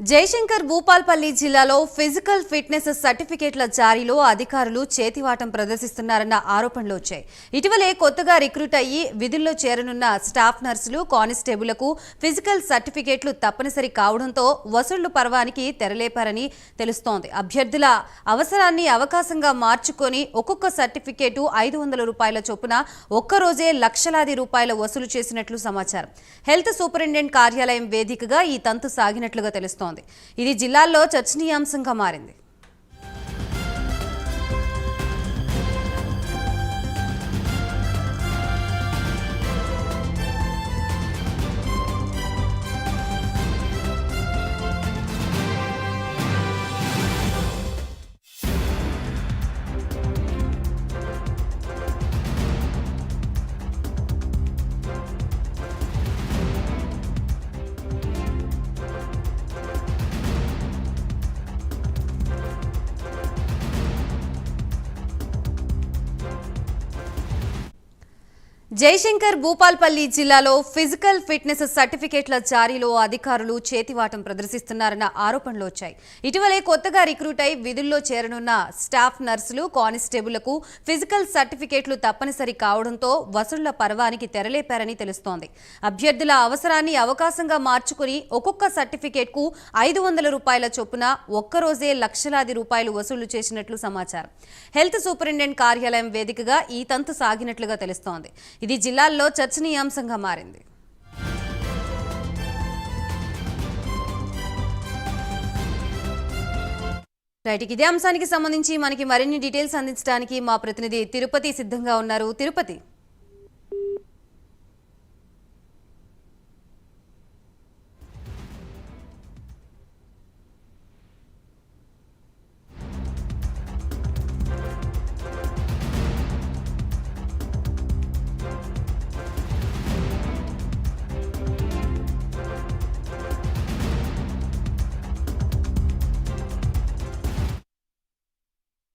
జయశంకర్ భూపాల్పల్లి జిల్లాలో physical fitness సర్టిఫికేట్ల జారీలో అధికారులు చేతివాటం ప్రదర్శిస్తున్నారన్న ఆరోపణలు వచ్చాయి. ఇటీవలే కొత్తగా రిక్రూట్ అయ్యి విధుల్లో చేరనున్న స్టాఫ్ నర్సులు కానిస్టేబుళ్ళకు ఫిజికల్ సర్టిఫికేట్లు తప్పనిసరి కావడంతో వసూళ్ళు పర్వానికి తెరలేపారని తెలుస్తోంది. అభ్యర్థుల అవసరాన్ని అవకాశంగా మార్చుకొని ఒక్కొక్క సర్టిఫికేటు ఐదు వందల రూపాయల చొప్పున ఒక్కరోజే లక్షలాది రూపాయల వసూలు చేసినట్లు సమాచారం. హెల్త్ సూపరింటెండెంట్ కార్యాలయం వేదికగా ఈ తంతు సాగినట్లుగా తెలుస్తోంది. ఇది జిల్లాల్లో చర్చనీయాంశంగా మారింది. జయశంకర్ భూపాల్పల్లి జిల్లాలో ఫిజికల్ ఫిట్నెస్ సర్టిఫికేట్ల జారీలో అధికారులు చేతివాటం ప్రదర్శిస్తున్నారన్న ఆరోపణలు వచ్చాయి. ఇటీవలే కొత్తగా రిక్రూట్ అయి విధుల్లో చేరనున్న స్టాఫ్ నర్సులు కానిస్టేబుళ్ళకు ఫిజికల్ సర్టిఫికేట్లు తప్పనిసరి కావడంతో వసూళ్ళ పర్వానికి తెరలేపారని తెలుస్తోంది. అభ్యర్థుల అవసరాన్ని అవకాశంగా మార్చుకుని ఒక్కొక్క సర్టిఫికేట్కు ఐదు వందల రూపాయల చొప్పున ఒక్కరోజే లక్షలాది రూపాయలు వసూలు చేసినట్లు సమాచారం. హెల్త్ సూపరింటెండెంట్ కార్యాలయం వేదికగా ఈ తంతు సాగినట్లుగా తెలుస్తోంది. ఇది జిల్లాల్లో చర్చనీయాంశంగా మారింది. రైట్ ఇదే అంశానికి సంబంధించి మనకి మరిన్ని డీటెయిల్స్ అందించడానికి మా ప్రతినిధి తిరుపతి సిద్ధంగా ఉన్నారు. తిరుపతి.